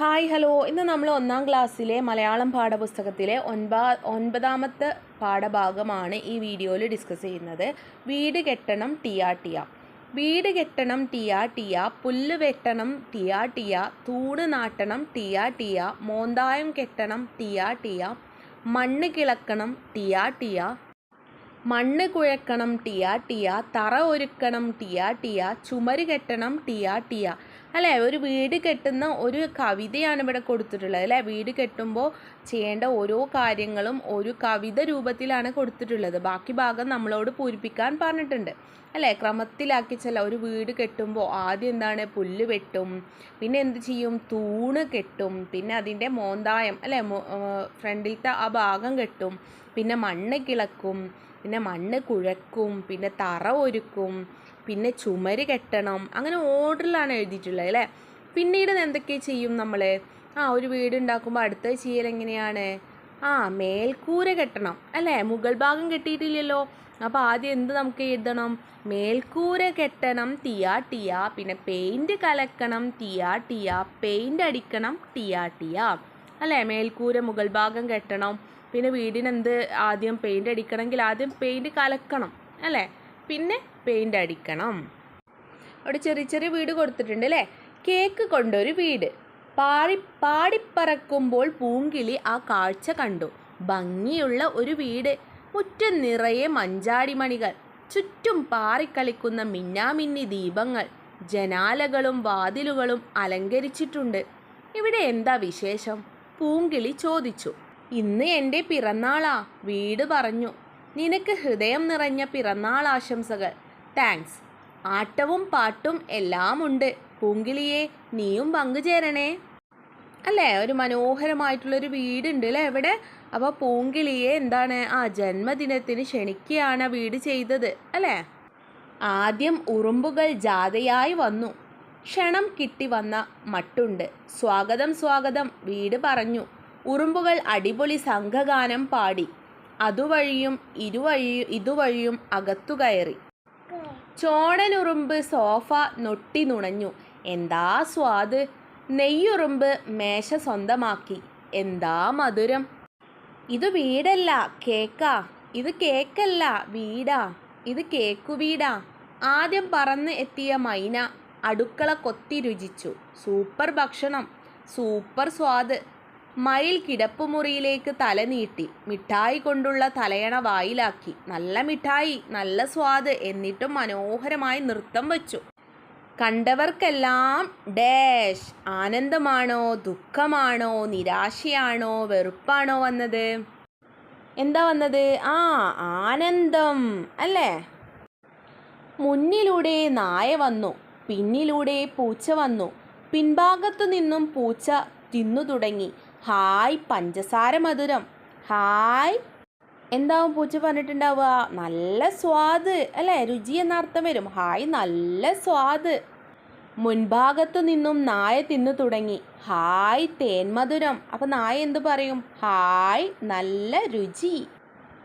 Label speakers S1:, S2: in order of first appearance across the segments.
S1: Hi hello ഇന്ന് നമ്മൾ ഒന്നാം ക്ലാസ്സിലെ മലയാളം പാഠപുസ്തകത്തിലെ ഒൻപ ഒൻപതാമത്തെ പാഠഭാഗമാണ് ഈ വീഡിയോയിൽ ഡിസ്കസ് ചെയ്യുന്നത്. വീട് കെട്ടണം ടിയാ ടിയ. വീട് കെട്ടണം ടിയാ ടിയ. പുല്ല് വെട്ടണം ടിയാ ടിയ. തൂണ് നാട്ടണം ടിയാ ടിയ. മോന്തായം കെട്ടണം ടിയാ ടിയ. മണ്ണ് കിളക്കണം ടിയാ ടിയ. മണ്ണ് കുഴക്കണം ടിയാ ടിയ. തറ ഒരുക്കണം ടിയാ ടിയ. ചുമര് കെട്ടണം ടിയാ ടിയ. അല്ലേ? ഒരു വീട് കെട്ടുന്ന ഒരു കവിതയാണ് ഇവിടെ കൊടുത്തിട്ടുള്ളത് അല്ലേ? വീട് കെട്ടുമ്പോൾ ചെയ്യേണ്ട ഓരോ കാര്യങ്ങളും ഒരു കവിത രൂപത്തിലാണ് കൊടുത്തിട്ടുള്ളത്. ബാക്കി ഭാഗം നമ്മളോട് പൂരിപ്പിക്കാൻ പറഞ്ഞിട്ടുണ്ട്. അല്ലേ? ക്രമത്തിലാക്കി ചില ഒരു വീട് കെട്ടുമ്പോൾ ആദ്യം എന്താണ്? പുല്ല് വെട്ടും പിന്നെ എന്ത് ചെയ്യും? തൂണ് കെട്ടും പിന്നെ അതിന്റെ മോന്തായം അല്ലേ? ഫ്രണ്ടിലത്തെ ആ ഭാഗം കെട്ടും പിന്നെ മണ്ണ് കിളക്കും പിന്നെ മണ്ണ് കുഴക്കും പിന്നെ തറ ഒരുക്കും പിന്നെ ചുമര് കെട്ടണം. അങ്ങനെ ഓർഡറിലാണ് എഴുതിയിട്ടുള്ളത് അല്ലേ? പിന്നീട് എന്തൊക്കെ ചെയ്യും നമ്മൾ ആ ഒരു വീട് ഉണ്ടാക്കുമ്പോൾ അടുത്ത ചെയ്യൽ എങ്ങനെയാണ്? ആ മേൽക്കൂര കെട്ടണം അല്ലേ? മുകൾ ഭാഗം കെട്ടിയിട്ടില്ലല്ലോ. അപ്പോൾ ആദ്യം എന്ത് നമുക്ക് എഴുതണം? മേൽക്കൂര കെട്ടണം തിയാ ടിയാ. പിന്നെ പെയിന്റ് കലക്കണം തിയാ ടിയാ. പെയിന്റ് അടിക്കണം ടിയാ ടിയാ. അല്ലേ? മേൽക്കൂര മുകൾ ഭാഗം കെട്ടണം. പിന്നെ വീടിനെന്ത് ആദ്യം പെയിന്റ് അടിക്കണമെങ്കിൽ ആദ്യം പെയിന്റ് കലക്കണം അല്ലേ? പിന്നെ പെയിന്റ് അടിക്കണം. അവിടെ ചെറിയ ചെറിയ വീട് കൊടുത്തിട്ടുണ്ട് അല്ലേ കേക്ക് കൊണ്ടൊരു വീട്. പാടി പാടിപ്പറക്കുമ്പോൾ പൂങ്കിളി ആ കാഴ്ച കണ്ടു. ഭംഗിയുള്ള ഒരു വീട്. മുറ്റം നിറയെ മഞ്ചാടിമണികൾ. ചുറ്റും പാറിക്കളിക്കുന്ന മിന്നാമിന്നി ദീപങ്ങൾ. ജനാലകളും വാതിലുകളും അലങ്കരിച്ചിട്ടുണ്ട്. ഇവിടെ എന്താ വിശേഷം? പൂങ്കിളി ചോദിച്ചു. ഇന്ന് എന്റെ പിറന്നാളാ വീട് പറഞ്ഞു. നിനക്ക് ഹൃദയം നിറഞ്ഞ പിറന്നാൾ ആശംസകൾ. താങ്ക്സ് ആട്ടവും പാട്ടും എല്ലാം ഉണ്ട് പൂങ്കിളിയെ നീയും പങ്കുചേരണേ. അല്ലേ? ഒരു മനോഹരമായിട്ടുള്ളൊരു വീടുണ്ട് അല്ലേ എവിടെ അപ്പോൾ പൂങ്കിളിയെ എന്താണ്? ആ ജന്മദിനത്തിന് ക്ഷണിക്കുകയാണ് ആ വീട് ചെയ്തത് അല്ലേ? ആദ്യം ഉറുമ്പുകൾ ജാഥയായി വന്നു. ക്ഷണം കിട്ടി വന്ന മട്ടുണ്ട്. സ്വാഗതം സ്വാഗതം വീട് പറഞ്ഞു. ഉറുമ്പുകൾ അടിപൊളി സംഘഗാനം പാടി. അതുവഴിയും ഇരുവഴി ഇതുവഴിയും അകത്തു കയറി. ചോണനുറുമ്പ് സോഫ നൊട്ടി നുണഞ്ഞു. എന്താ സ്വാദ്? നെയ്യുറുമ്പ് മേശ സ്വന്തമാക്കി. എന്താ മധുരം? ഇത് വീടല്ല കേക്കാ. ഇത് കേക്കല്ല വീടാ. ഇത് കേക്കു വീടാ. ആദ്യം പറന്ന് എത്തിയ മൈന അടുക്കള കൊത്തി രുചിച്ചു. സൂപ്പർ ഭക്ഷണം. സൂപ്പർ സ്വാദ്. മയിൽ കിടപ്പുമുറിയിലേക്ക് തല നീട്ടി മിഠായി കൊണ്ടുള്ള തലയണ വായിലാക്കി. നല്ല മിഠായി നല്ല സ്വാദ് എന്നിട്ടും മനോഹരമായി നൃത്തം വച്ചു. കണ്ടവർക്കെല്ലാം ഡാഷ് ആനന്ദമാണോ ദുഃഖമാണോ നിരാശയാണോ വെറുപ്പാണോ വന്നത്? എന്താ വന്നത്? ആ ആനന്ദം അല്ലേ? മുന്നിലൂടെ നായ വന്നു പിന്നിലൂടെ പൂച്ച വന്നു. പിൻഭാഗത്തു നിന്നും പൂച്ച തിന്നു തുടങ്ങി. ഹായ് പഞ്ചസാര മധുരം. ഹായ്. എന്താവും പൂച്ച പറഞ്ഞിട്ടുണ്ടാവുക? നല്ല സ്വാദ്. അല്ലേ? രുചി എന്ന അർത്ഥം വരും. ഹായ് നല്ല സ്വാദ്. മുൻഭാഗത്തു നിന്നും നായ തിന്നു തുടങ്ങി. ഹായ് തേൻമധുരം അപ്പം നായ എന്ത് പറയും? ഹായ് നല്ല രുചി.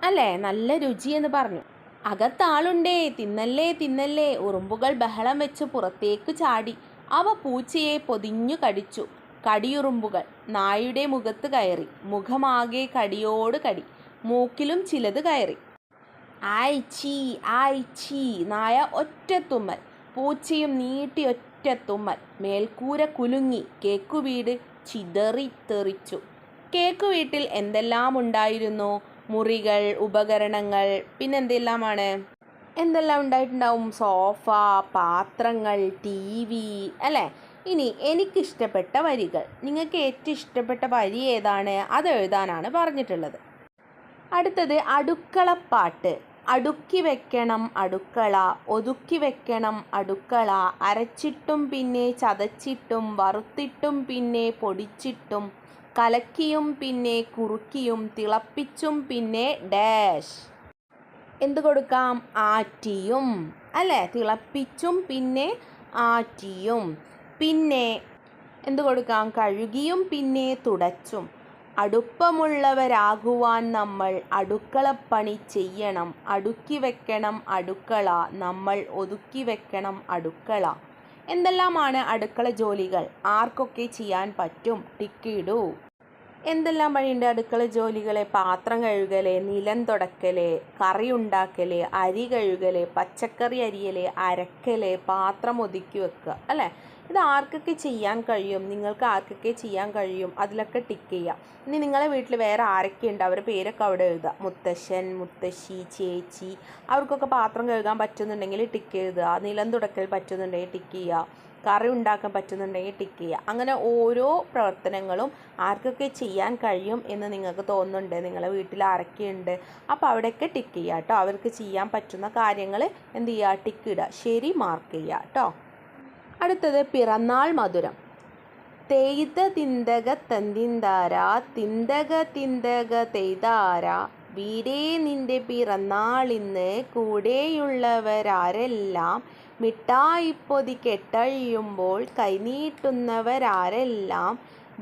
S1: അല്ലേ? നല്ല രുചി എന്ന് പറഞ്ഞു. അകത്താളുണ്ടേ തിന്നല്ലേ തിന്നല്ലേ. ഉറുമ്പുകൾ ബഹളം വെച്ച് പുറത്തേക്ക് ചാടി. അവ പൂച്ചയെ പൊതിഞ്ഞു കടിച്ചു. കടിയുറുമ്പുകൾ. നായുടെ മുഖത്ത് കയറി. മുഖമാകെ കടിയോട് കടി. മൂക്കിലും ചിലത് കയറി. ആയ് ചീ ആയ് ചീ നായ ഒറ്റത്തുമ്മൽ. പൂച്ചയും നീട്ടി ഒറ്റ തുമ്മൽ മേൽക്കൂര കുലുങ്ങി. കേക്കുവീട് ചിതറി തെറിച്ചു. കേക്കുവീട്ടിൽ എന്തെല്ലാം ഉണ്ടായിരുന്നു? മുറികൾ ഉപകരണങ്ങൾ പിന്നെന്തെല്ലാമാണ് എന്തെല്ലാം ഉണ്ടായിട്ടുണ്ടാവും? സോഫ പാത്രങ്ങൾ ടി വി അല്ലേ? ഇനി എനിക്കിഷ്ടപ്പെട്ട വരികൾ. നിങ്ങൾക്ക് ഏറ്റവും ഇഷ്ടപ്പെട്ട വരി ഏതാണ്? അത് എഴുതാനാണ് പറഞ്ഞിട്ടുള്ളത്. അടുത്തത് അടുക്കളപ്പാട്ട് അടുക്കി വെക്കണം അടുക്കള. ഒതുക്കി വെക്കണം അടുക്കള. അരച്ചിട്ടും പിന്നെ ചതച്ചിട്ടും വറുത്തിട്ടും പിന്നെ പൊടിച്ചിട്ടും കലക്കിയും പിന്നെ കുറുക്കിയും തിളപ്പിച്ചും പിന്നെ ഡാഷ്. എന്ത് കൊടുക്കാം? ആറ്റിയും. അല്ലേ? തിളപ്പിച്ചും പിന്നെ ആറ്റിയും. പിന്നെ എന്ത് കൊടുക്കാം? കഴുകിയും പിന്നെ തുടച്ചും. അടുപ്പമുള്ളവരാകുവാൻ നമ്മൾ അടുക്കളപ്പണി ചെയ്യണം. അടുക്കി വെക്കണം അടുക്കള. നമ്മൾ ഒതുക്കി വെക്കണം അടുക്കള. എന്തെല്ലാമാണ് അടുക്കള ജോലികൾ? ആർക്കൊക്കെ ചെയ്യാൻ പറ്റും? ടിക്കിടൂ. എന്തെല്ലാം വഴിയുണ്ട് അടുക്കള ജോലികളെ? പാത്രം കഴുകൽ നിലം തുടക്കൽ കറി ഉണ്ടാക്കൽ അരി കഴുകൽ പച്ചക്കറി അരിയൽ അരക്കൽ പാത്രം ഒതുക്കി വെക്കുക. അല്ലേ? ഇത് ആർക്കൊക്കെ ചെയ്യാൻ കഴിയും? നിങ്ങൾക്ക് ആർക്കൊക്കെ ചെയ്യാൻ കഴിയും? അതിലൊക്കെ ടിക്ക് ചെയ്യുക ഇനി നിങ്ങളെ വീട്ടിൽ വേറെ ആരൊക്കെ ഉണ്ട് അവരുടെ പേരൊക്കെ അവിടെ എഴുതുക. മുത്തശ്ശൻ മുത്തശ്ശി ചേച്ചി. അവർക്കൊക്കെ പാത്രം കഴുകാൻ പറ്റുന്നുണ്ടെങ്കിൽ ടിക്ക് എഴുതുക. നിലം തുടക്കൽ പറ്റുന്നുണ്ടെങ്കിൽ ടിക്ക് ചെയ്യുക. കറി ഉണ്ടാക്കാൻ പറ്റുന്നുണ്ടെങ്കിൽ ടിക്ക് ചെയ്യുക. അങ്ങനെ ഓരോ പ്രവർത്തനങ്ങളും ആർക്കൊക്കെ ചെയ്യാൻ കഴിയും എന്ന് നിങ്ങൾക്ക് തോന്നുന്നുണ്ട്? നിങ്ങളെ വീട്ടിൽ ആരൊക്കെയുണ്ട്? അപ്പോൾ അവിടെയൊക്കെ ടിക്ക് ചെയ്യുക കേട്ടോ. അവർക്ക് ചെയ്യാൻ പറ്റുന്ന കാര്യങ്ങൾ എന്ത് ചെയ്യുക? ടിക്ക് ഇടുക. ശരി മാർക്ക് ചെയ്യുക കേട്ടോ. അടുത്തത് പിറന്നാൾ മധുരം. തെയ്ത തിന്തക തന്തിന്താര തിന്തക തിന്തക തെയ്താര വീരേ നിന്റെ പിറന്നാളിന്ന് കൂടെയുള്ളവരാരെല്ലാം മിഠായിപ്പൊതി കെട്ടഴിയുമ്പോൾ കൈനീട്ടുന്നവരാരെല്ലാം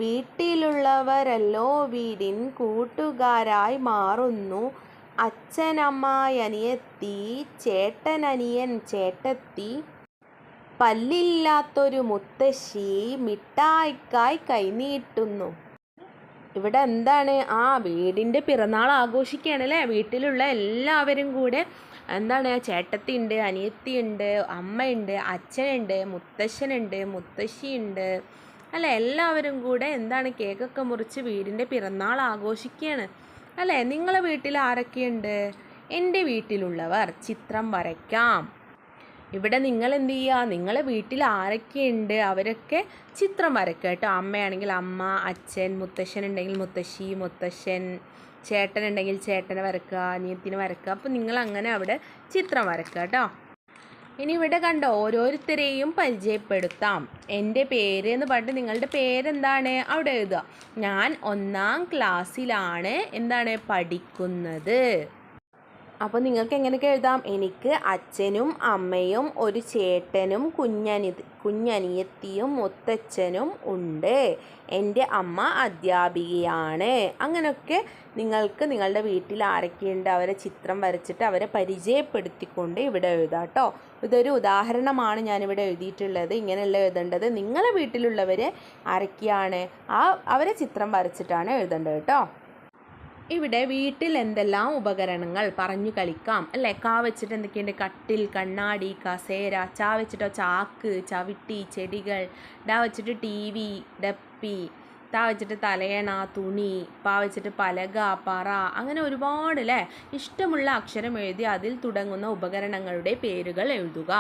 S1: വീട്ടിലുള്ളവരല്ലോ വീടിൻ കൂട്ടുകാരായി മാറുന്നു. അച്ഛനമ്മായനിയത്തി ചേട്ടനനിയൻ ചേട്ടത്തി പല്ലില്ലാത്തൊരു മുത്തശ്ശി മിഠായിക്കായി കൈനീട്ടുന്നു. ഇവിടെ എന്താണ്? ആ വീടിന്റെ പിറന്നാൾ ആഘോഷിക്കുകയാണ് അല്ലേ? വീട്ടിലുള്ള എല്ലാവരും കൂടെ എന്താണ്? ചേട്ടത്തി ഉണ്ട് അനിയത്തി ഉണ്ട് അമ്മയുണ്ട് അച്ഛനുണ്ട് മുത്തശ്ശനുണ്ട് മുത്തശ്ശിയുണ്ട്. അല്ല? എല്ലാവരും കൂടെ എന്താണ്? കേക്കൊക്കെ മുറിച്ച് വീടിന്റെ പിറന്നാൾ ആഘോഷിക്കുകയാണ്. അല്ലേ? നിങ്ങളെ വീട്ടിൽ ആരൊക്കെയുണ്ട്? എന്റെ വീട്ടിലുള്ളവർ ചിത്രം വരയ്ക്കാം. ഇവിടെ നിങ്ങൾ എന്ത് ചെയ്യുക നിങ്ങളെ വീട്ടിൽ ആരൊക്കെയുണ്ട് അവരൊക്കെ ചിത്രം വരയ്ക്കുക കേട്ടോ. അമ്മയാണെങ്കിൽ അമ്മ അച്ഛൻ മുത്തശ്ശൻ ഉണ്ടെങ്കിൽ മുത്തശ്ശി മുത്തശ്ശൻ ചേട്ടൻ ഉണ്ടെങ്കിൽ ചേട്ടനെ വരക്കുക അനിയത്തിനെ വരക്കുക അപ്പോൾ നിങ്ങൾ അങ്ങനെ അവിടെ ചിത്രം വരക്കുക കേട്ടോ. ഇനി ഇവിടെ കണ്ട? ഓരോരുത്തരെയും പരിചയപ്പെടുത്താം. എന്റെ പേര് എന്ന് പറഞ്ഞിട്ട് നിങ്ങളുടെ പേരെന്താണ്? അവിടെ എഴുതുക. ഞാൻ ഒന്നാം ക്ലാസ്സിലാണ് എന്താണ് പഠിക്കുന്നത്. അപ്പോൾ നിങ്ങൾക്ക് എങ്ങനെയൊക്കെ എഴുതാം? എനിക്ക് അച്ഛനും അമ്മയും ഒരു ചേട്ടനും കുഞ്ഞനി കുഞ്ഞനിയത്തിയും മുത്തച്ഛനും ഉണ്ട്. എന്റെ അമ്മ അധ്യാപികയാണ്. അങ്ങനെയൊക്കെ നിങ്ങൾക്ക് നിങ്ങളുടെ വീട്ടിൽ ആരൊക്കെയുണ്ട് അവരെ ചിത്രം വരച്ചിട്ട് അവരെ പരിചയപ്പെടുത്തിക്കൊണ്ട് ഇവിടെ എഴുതാം കേട്ടോ ഇതൊരു ഉദാഹരണമാണ് ഞാനിവിടെ എഴുതിയിട്ടുള്ളത്. ഇങ്ങനെയല്ല എഴുതേണ്ടത്. നിങ്ങളെ വീട്ടിലുള്ളവരെ ആരൊക്കെയാണ്? ആ അവരെ ചിത്രം വരച്ചിട്ടാണ് എഴുതേണ്ടത് കേട്ടോ ഇവിടെ വീട്ടിൽ എന്തെല്ലാം ഉപകരണങ്ങൾ പറഞ്ഞു കളിക്കാം? അല്ലേ? കാ വെച്ചിട്ട് എന്തൊക്കെയുണ്ട്? കട്ടിൽ കണ്ണാടി കസേര ചാ വെച്ചിട്ടോ? ചാക്ക് ചവിട്ടി ചെടികൾ ഡാ വെച്ചിട്ട് ടി വി ഡപ്പി താ വെച്ചിട്ട് തലയണ തുണി പാ വെച്ചിട്ട് പലക പറ അങ്ങനെ ഒരുപാട് അല്ലേ? ഇഷ്ടമുള്ള അക്ഷരം എഴുതി അതിൽ തുടങ്ങുന്ന ഉപകരണങ്ങളുടെ പേരുകൾ എഴുതുക.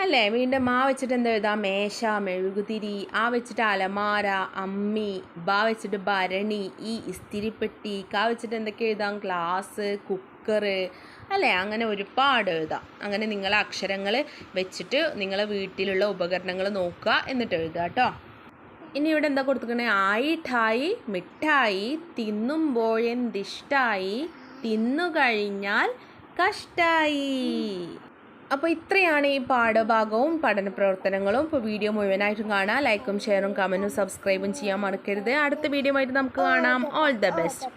S1: അല്ലേ? വീണ്ടും മാ വെച്ചിട്ട് എന്താ എഴുതാം? മേശ മെഴുകുതിരി ആ വെച്ചിട്ട് അലമാര അമ്മി ബാ വെച്ചിട്ട് ഭരണി ഈ ഇസ്തിരിപ്പെട്ടി കാ വെച്ചിട്ട് എന്തൊക്കെ എഴുതാം? ഗ്ലാസ് കുക്കർ അല്ലേ? അങ്ങനെ ഒരുപാട് എഴുതാം. അങ്ങനെ നിങ്ങളെ അക്ഷരങ്ങൾ വെച്ചിട്ട് നിങ്ങളെ വീട്ടിലുള്ള ഉപകരണങ്ങൾ നോക്കുക എന്നിട്ട് എഴുതുക കേട്ടോ. ഇനി ഇവിടെ എന്താ കൊടുത്തിരിക്കണേ? ആയി ഠായി മിഠായി തിന്നുമ്പോഴെന്തിഷ്ടായി തിന്നു കഴിഞ്ഞാൽ കഷ്ടായി. അപ്പോൾ ഇത്രയാണ് ഈ പാഠഭാഗവും പഠന പ്രവർത്തനങ്ങളും ഇപ്പോൾ വീഡിയോ മുഴുവനായിട്ടും കാണാം. ലൈക്കും ഷെയറും കമന്റും സബ്സ്ക്രൈബും ചെയ്യാൻ മറക്കരുത്. അടുത്ത വീഡിയോ ആയിട്ട് നമുക്ക് കാണാം. All the best